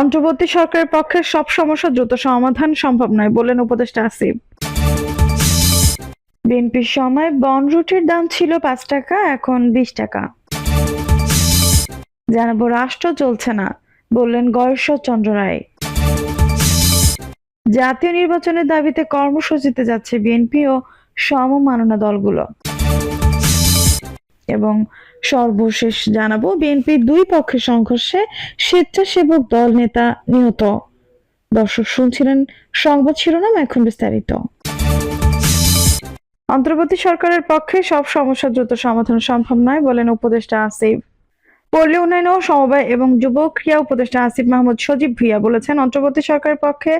অন্তর্বর্তী সরকারের পক্ষে সব সমস্যা দ্রুত সমাধান সম্ভব নয় বললেন উপদেষ্টা আসিফ। বিএনপির সময় বন রুটির দাম ছিল পাঁচ টাকা, এখন বিশ টাকা। জানাব, রাষ্ট্র চলছে না, বললেন গয়েশ্বর চন্দ্র রায়। জাতীয় নির্বাচনের দাবিতে কর্মসূচিতে যাচ্ছে বিএনপি ও সমমাননা দলগুলো। এবং সর্বশেষ জানাব, বিএনপির দুই পক্ষের সংঘর্ষে স্বেচ্ছাসেবক দল নেতা নিহত। দর্শক শুনছিলেন সংবাদ শিরোনাম এখন বিস্তারিত। অন্তর্বর্তী সরকারের পক্ষে সব সমস্যা দ্রুত সমাধান সম্ভব নয় বলেন উপদেষ্টা আসিফ। পল্লী উন্নয়ন ও সমবায় এবং যুব ক্রিয়া উপদেষ্টা আসিফ মাহমুদ সজীব ভুইয়া বলেছেন, অন্তর্বর্তী সরকারের পক্ষে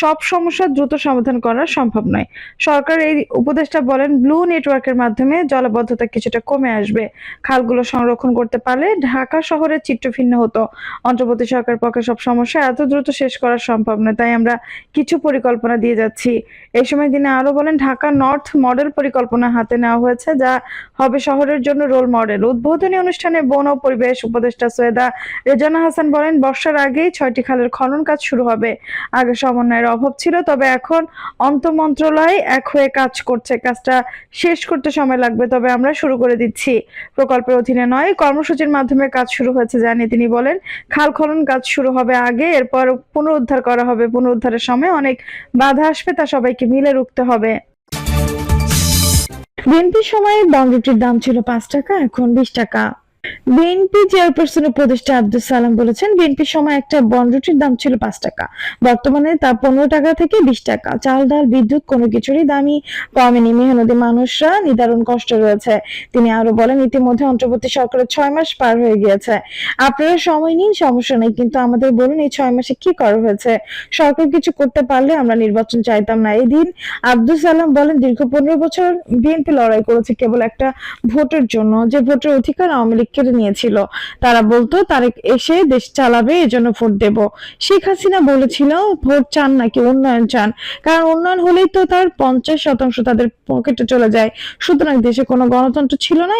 সব সমস্যা দ্রুত সমাধান করা সম্ভব নয়। সরকার এই উপদেষ্টা বলেন, ব্লু নেটওয়ার্কের মাধ্যমে জলাবদ্ধতা কিছুটা কমে আসবে। খালগুলো সংরক্ষণ করতে পারলে ঢাকা শহরের চিত্র ভিন্ন হতো। অন্তর্বর্তী সরকারের পক্ষে সব সমস্যা এত দ্রুত শেষ করা সম্ভব নয়, তাই আমরা কিছু পরিকল্পনা দিয়ে যাচ্ছি। এই সময় তিনি আরও বলেন, ঢাকা নর্থ মডেল পরিকল্পনা হাতে নেওয়া হয়েছে, যা হবে শহরের জন্য রোল মডেল। উদ্বোধনী অনুষ্ঠানে বন ও পরিবেশ উপদেষ্টা সৈয়দা রেজানা হাসান বলেন, বর্ষার আগেই ছয়টি খালের খনন কাজ শুরু হবে। আগে সমন্বয়ের অভাব ছিল, তবে এখন অন্ত মন্ত্রণালয় এক হয়ে কাজ করছে। কাজটা শেষ করতে সময় লাগবে, তবে আমরা শুরু করে দিচ্ছি। প্রকল্পের অধীনে নয়, কর্মসূচির মাধ্যমে কাজ শুরু হয়েছে জানিয়ে তিনি বলেন, খাল খনন কাজ শুরু হবে আগে, এরপর পুনরুদ্ধার করা হবে। পুনরুদ্ধারের সময় অনেক বাধা আসবে, তা সবাইকে মিলে রুখতে হবে। বিএনপির সময় বন্ডটির দাম ছিল পাঁচ টাকা, এখন বিশ টাকা। বিএনপি চেয়ারপারসন উপদেষ্টা আব্দুল সালাম বলেছেন বিএনপির সময় একটা বন্ডটির দাম ছিল পাঁচ টাকা। বর্তমানে তা পনেরো টাকা থেকে বিশ টাকা। চাল, ডাল, বিদ্যুৎ কোনো কিছুরই দামই কমেনি। মেহনতি মানুষরা নিদারুণ কষ্ট রয়েছে। তিনি আরও বলেন, ইতিমধ্যে অন্তর্বর্তী সরকারের ছয় মাস পার হয়ে গিয়েছে। আপনারা সময় নিন, সমস্যা নেই, কিন্তু আমাদের বলুন এই ছয় মাসে কি করা হয়েছে। সরকার কিছু করতে পারলে আমরা নির্বাচন চাইতাম না। এই দিন আব্দুল সালাম বলেন, দীর্ঘ পনেরো বছর বিএনপি লড়াই করেছে কেবল একটা ভোটের জন্য। যে ভোটের অধিকার আওয়ামী লীগ কেড়ে নিয়েছিল। তারা বলতো, তারেক এসে দেশ চালাবে, এজন্য ভোট দেব। শেখ হাসিনা বলেছিল, ভোট চান নাকি উন্নয়ন চান? কারণ উন্নয়ন হলেই তো তার পঞ্চাশ শতাংশ তাদের পকেটে চলে যায়। সুতরাং দেশে কোনো গণতন্ত্র ছিল না।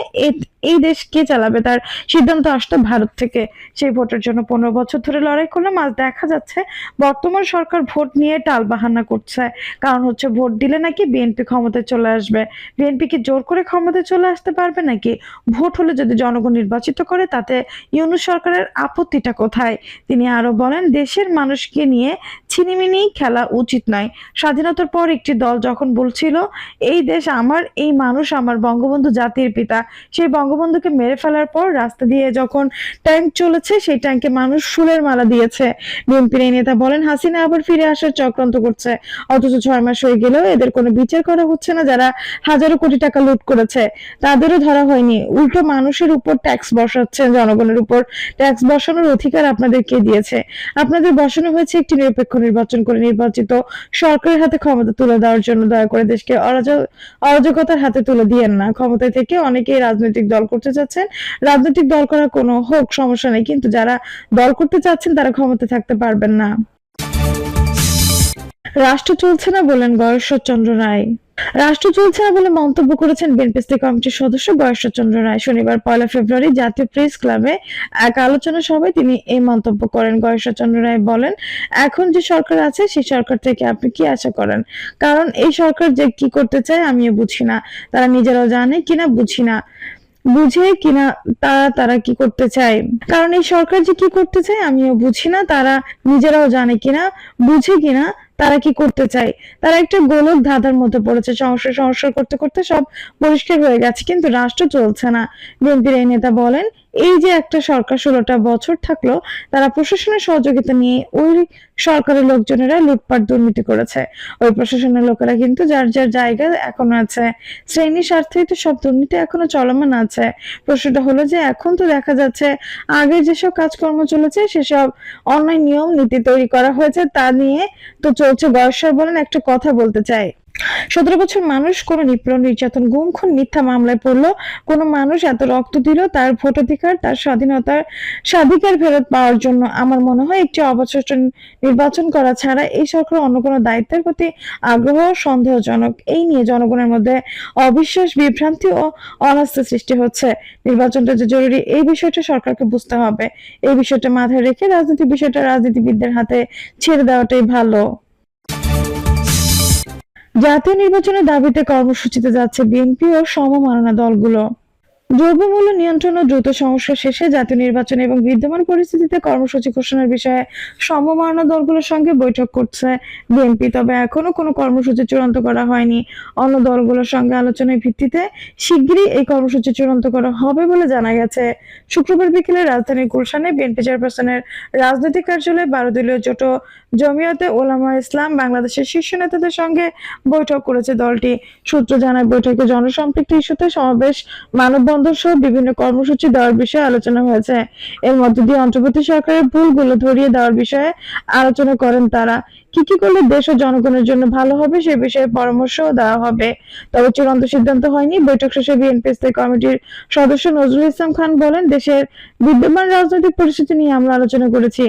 এই দেশ কে চালাবে? তার সিদ্ধান্ত আসতো ভারত থেকে। সেই ভোটের জন্য পনেরো বছর ধরে লড়াই করলাম। আজ দেখা যাচ্ছে, বর্তমান সরকার ভোট নিয়ে টালবাহানা করছে। কারণ হচ্ছে, ভোট দিলে নাকি বিএনপি ক্ষমতায় চলে আসবে। বিএনপি কি জোর করে ক্ষমতায় চলে আসতে পারবে নাকি? ভোট হলে যদি জনগণ নির্বাচিত করে, তাতে ইউনুস সরকারের আপত্তিটা কোথায়? তিনি আরও বলেন, দেশের মানুষকে নিয়ে ছিনিমিনি খেলা উচিত নয়। স্বাধীনতার পর একটি দল যখন বলছিল, এই দেশ আমার, এই মানুষ আমার বঙ্গবন্ধু জাতির পিতা। সেই বঙ্গবন্ধুকে মেরে ফেলার পর রাস্তা দিয়ে যখন ট্যাঙ্ক চলেছে, সেই ট্যাঙ্কে মানুষ ফুলের মালা দিয়েছে। বিএনপির এই নেতা বলেন, হাসিনা আবার ফিরে আসার চক্রান্ত করছে। অথচ ছয় মাস হয়ে গেলেও এদের কোনো বিচার করা হচ্ছে না যারা হাজারো কোটি টাকা লুট করেছে। তাদেরও ধরা হয়নি। উল্টো মানুষের উপর ট্যাক্স বসাচ্ছে জনগণের উপর। ট্যাক্স বসানোর অধিকার আপনাদের কে দিয়েছে। আপনাদের বসানো হয়েছে একটি নিরপেক্ষ নির্বাচন করে নির্বাচিত সরকারের হাতে ক্ষমতা তুলে দেওয়ার জন্য। দয়া করে দেশকে অরাজক- অরাজকতার হাতে তুলে দিয়েন না। ক্ষমতায় থেকে অনেকেই রাজনৈতিক দল করতে চাচ্ছেন। রাজনৈতিক দল করা কোনো হোক, সমস্যা নেই। কিন্তু যারা দল করতে চাচ্ছেন, তারা ক্ষমতা থাকতে পারবেন না। রাষ্ট্র চলছে না বলেন গয়েশ্বর চন্দ্র রায়। রাষ্ট্র চলছে না বলে মন্তব্য করেছেন বিএনপি স্থায়ী কমিটির সদস্য গয়েশ্বর চন্দ্র রায়। শনিবার পয়লা ফেব্রুয়ারি জাতীয় প্রেস ক্লাবে এক আলোচনা সভায় তিনি এই মন্তব্য করেন। গয়েশ্বর চন্দ্র রায় বলেন, এখন যে সরকার আছে, সেই সরকার থেকে আপনি কি আশা করেন? কারণ এই সরকার যে কি করতে চায় আমিও বুঝি না। তারা নিজেরাও জানে কিনা বুঝি না। বুঝে কিনা তারা তারা কি করতে চায়? কারণ এই সরকার যে কি করতে চায় আমিও বুঝি না। তারা নিজেরাও জানে কিনা, বুঝে কিনা তারা কি করতে চায়? তারা একটা গোলক ধাঁধার মধ্যে পড়েছে। সংসার সংস্কার করতে করতে সব পরিষ্কার হয়ে গেছে। কিন্তু রাষ্ট্র চলছে না। বিএনপির এই নেতা বলেন এই যে একটা সরকার ষোলোটা বছর থাকল, তারা প্রশাসনের সহযোগিতা নিয়ে ওই সরকারের লোকজনেরা লুটপাট দুর্নীতি করেছে। ওই প্রশাসনের লোকেরা কিন্তু যার যার জায়গায় এখনও আছে, শ্রেণি স্বার্থেই তো সব দুর্নীতি এখনও চলমান আছে। প্রশ্নটা হলো যে এখন তো দেখা যাচ্ছে আগে যেসব কাজকর্ম চলেছে, সেসব অনলাইন নিয়ম নীতি তৈরি করা হয়েছে, তা নিয়ে তো চলছে বয়সর বলেন একটা কথা বলতে চাই। সতেরো বছর মানুষ কোনো নিপীড়ন, নির্যাতন গুম খুন মিথ্যা মামলায় পড়ল। কোনো মানুষ এত রক্ত দিল, তার ভোটাধিকার, তার স্বাধীনতার স্বাধিকার ফেরত পাওয়ার জন্য। আমার মনে হয় একটি অবশিষ্ট নির্বাচন করা ছাড়া এই সরকার অন্য কোনো দায়িত্বের প্রতি আগ্রহ সন্দেহজনক। এই নিয়ে জনগণের মধ্যে অবিশ্বাস, বিভ্রান্তি ও অনাস্থা সৃষ্টি হচ্ছে। নির্বাচনটা যে জরুরি, এই বিষয়টা সরকারকে বুঝতে হবে। এই বিষয়টা মাথায় রেখে রাজনীতি বিষয়টা রাজনীতিবিদদের হাতে ছেড়ে দেওয়াটাই ভালো। জাতীয় নির্বাচনের দাবিতে কর্মসূচিতে যাচ্ছে বিএনপি ও সমমাননা দলগুলো। দ্রব্যমূল্য নিয়ন্ত্রণ ও দ্রুত সংস্কার শেষে জাতীয় নির্বাচন এবং বিদ্যমান পরিস্থিতিতে কর্মসূচি ঘোষণার বিষয়ে সমমাননা দলগুলোর সঙ্গে বৈঠক করছে বিএনপি। তবে এখনও কোনো কর্মসূচি চূড়ান্ত করা হয়নি। অন্য দলগুলোর সঙ্গে আলোচনার ভিত্তিতে শিগগিরই এই কর্মসূচি চূড়ান্ত করা হবে বলে জানা গেছে। শুক্রবার বিকেলে রাজধানীর গুলশানে বিএনপি চেয়ারপারসনের রাজনৈতিক কার্যালয়ে বারো দলীয় জোট জমিয়তে ওলামা ইসলাম বাংলাদেশের শীর্ষ নেতাদের সঙ্গে বৈঠক করেছে দলটি। সূত্র জানায়, বৈঠকে জনসম্পৃক্ত ইস্যুতে সমাবেশ মানববন্ধন সহ বিভিন্ন কর্মসূচি দেওয়ার বিষয়ে আলোচনা হয়েছে। এর মধ্য দিয়ে অন্তর্বর্তী সরকারের ভুলগুলো ধরিয়ে দেওয়ার বিষয়ে আলোচনা করেন তারা। কি কি করলে দেশ ও জনগণের জন্য ভালো হবে সে বিষয়ে পরামর্শ দেওয়া হবে। তবে চূড়ান্ত সিদ্ধান্ত হয়নি। বৈঠক শেষে বিএনপি স্থায়ী কমিটির সদস্য নজরুল ইসলাম খান বলেন, দেশের বিদ্যমান রাজনৈতিক পরিস্থিতি নিয়ে আমরা আলোচনা করেছি।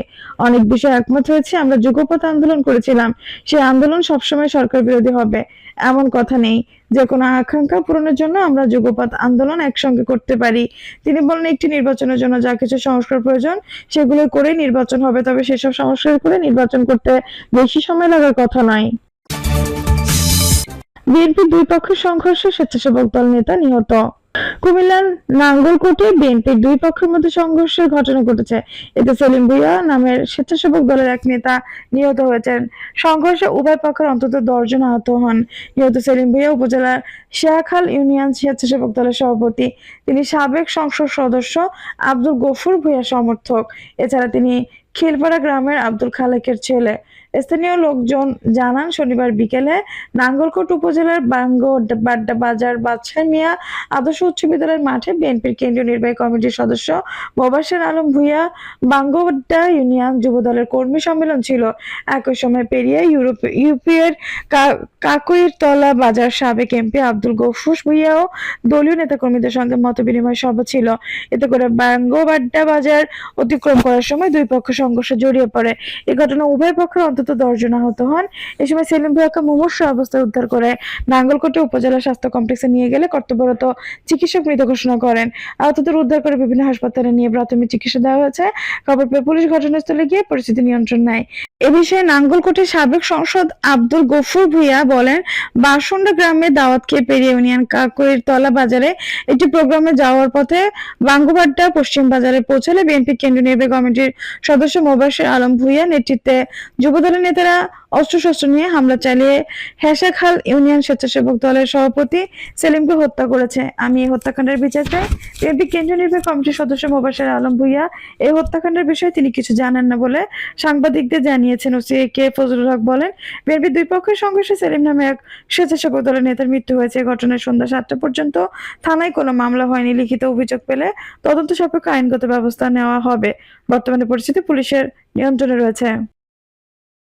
অনেক বিষয়ে একমত হয়েছে। আমরা যুগপথ আন্দোলন করেছিলাম। সেই আন্দোলন সবসময় সরকার বিরোধী হবে। এমন কথা নেই। যে কোনো আকাঙ্ক্ষা পূরণের জন্য আমরা যুগপাত আন্দোলন একসঙ্গে করতে পারি। তিনি বলেন একটি নির্বাচনের জন্য যা কিছু সংস্কার প্রয়োজন, সেগুলো করে নির্বাচন হবে, তবে সেসব সংস্কার করে নির্বাচন করতে বেশি সময় লাগার কথা নয়। বিএনপি দুই পক্ষের সংঘর্ষে স্বেচ্ছাসেবক দল নেতা নিহত। কুমিল্লার নাঙ্গলকোটে বিএনপির দুই পক্ষের মধ্যে সংঘর্ষের ঘটনা ঘটেছে। এতে সেলিম ভুইয়া নামের স্বেচ্ছাসেবক দলের এক নেতা নিহত হয়েছেন। সংঘর্ষে উভয় পক্ষের অন্তত দশজন আহত হন। নিহত সেলিম ভুইয়া উপজেলার শেয়াখাল ইউনিয়ন স্বেচ্ছাসেবক দলের সভাপতি। তিনি সাবেক সংসদ সদস্য আব্দুল গফুর ভুইয়া সমর্থক। এছাড়া তিনি খিলপাড়া গ্রামের আব্দুল খালেকের ছেলে। স্থানীয় লোকজন জানান, শনিবার বিকেলে নাঙ্গলকোট উপজেলার বাঙ্গো বাড্ডা বাজার বাদশাহ মিয়া আদর্শ উচ্চ বিদ্যালয়ের মাঠে বিএনপির কেন্দ্রীয় নির্বাহী কমিটির সদস্য মোবাশের আলম ভুইয়া বাঙ্গোড্ডা ইউনিয়ন যুবদলের কর্মী সম্মেলন ছিল। একই সময় পেরিয়ে ইউরোপ, ইউপিএর কাকুইর তলা বাজার সাবেক এমপি আব্দুল গফুস ভুইয়াও দলীয় নেতাকর্মীদের সঙ্গে মত বিনিময় সভা ছিল। এতে করে বাঙ্গোবাড্ডা বাজার অতিক্রম করার সময় দুই পক্ষ সংঘর্ষে জড়িয়ে পড়ে। এ ঘটনা উভয় পক্ষের অন্তত দশজন আহত হন। এ সময় সেলিম ভুয়াকে মুমূর্ষ অবস্থায় উদ্ধার করে নাঙ্গলকোটে উপজেলা স্বাস্থ্য কমপ্লেক্সে নিয়ে গেলে কর্তব্যরত চিকিৎসক মৃত ঘোষণা করেন। আহতদের উদ্ধার করে বিভিন্ন হাসপাতালে নিয়ে প্রাথমিক চিকিৎসা দেওয়া হয়েছে। খবর পেয়ে পুলিশ ঘটনাস্থলে গিয়ে পরিস্থিতি নিয়ন্ত্রণ নেয়। এ বিষয়ে নাঙ্গলকোটের সাবেক সংসদ আব্দুল গফুর ভুইয়া বলেন, বাসন্ডা গ্রামে দাওয়াত খেয়ে পেরিয়ে ইউনিয়ন কাকুরির তলা বাজারে একটি প্রোগ্রামে যাওয়ার পথে বাঙ্গুবাড্ডা পশ্চিম বাজারে পৌঁছালে বিএনপি কেন্দ্রীয় নির্বাহী কমিটির সদস্য মোবাশের আলম ভুইয়া নেতৃত্বে যুবদলের নেতারা অস্ত্রশস্ত্র নিয়ে হামলা চালিয়ে হেসাখাল ইউনিয়ন স্বেচ্ছাসেবক দলের সভাপতি সেলিমকে হত্যা করেছে। আমি এই হত্যাকাণ্ডের বিচার চাই। বিএনপি কেন্দ্রীয় নির্বাহী কমিটির সদস্য মোবাশের আলম ভুইয়া, এই হত্যাকাণ্ডের বিষয়ে তিনি কিছু জানেন না বলে সাংবাদিকদের জানিয়েছেন। ওসি কে ফজলুল হক বলেন, বিএনপি দুই পক্ষের সংঘর্ষে সেলিম নামে এক স্বেচ্ছাসেবক দলের নেতার মৃত্যু হয়েছে। ঘটনায় সন্ধ্যা সাতটা পর্যন্ত থানায় কোনো মামলা হয়নি। লিখিত অভিযোগ পেলে তদন্ত সাপেক্ষ আইনগত ব্যবস্থা নেওয়া হবে। বর্তমানে পরিস্থিতি পুলিশের নিয়ন্ত্রণে রয়েছে।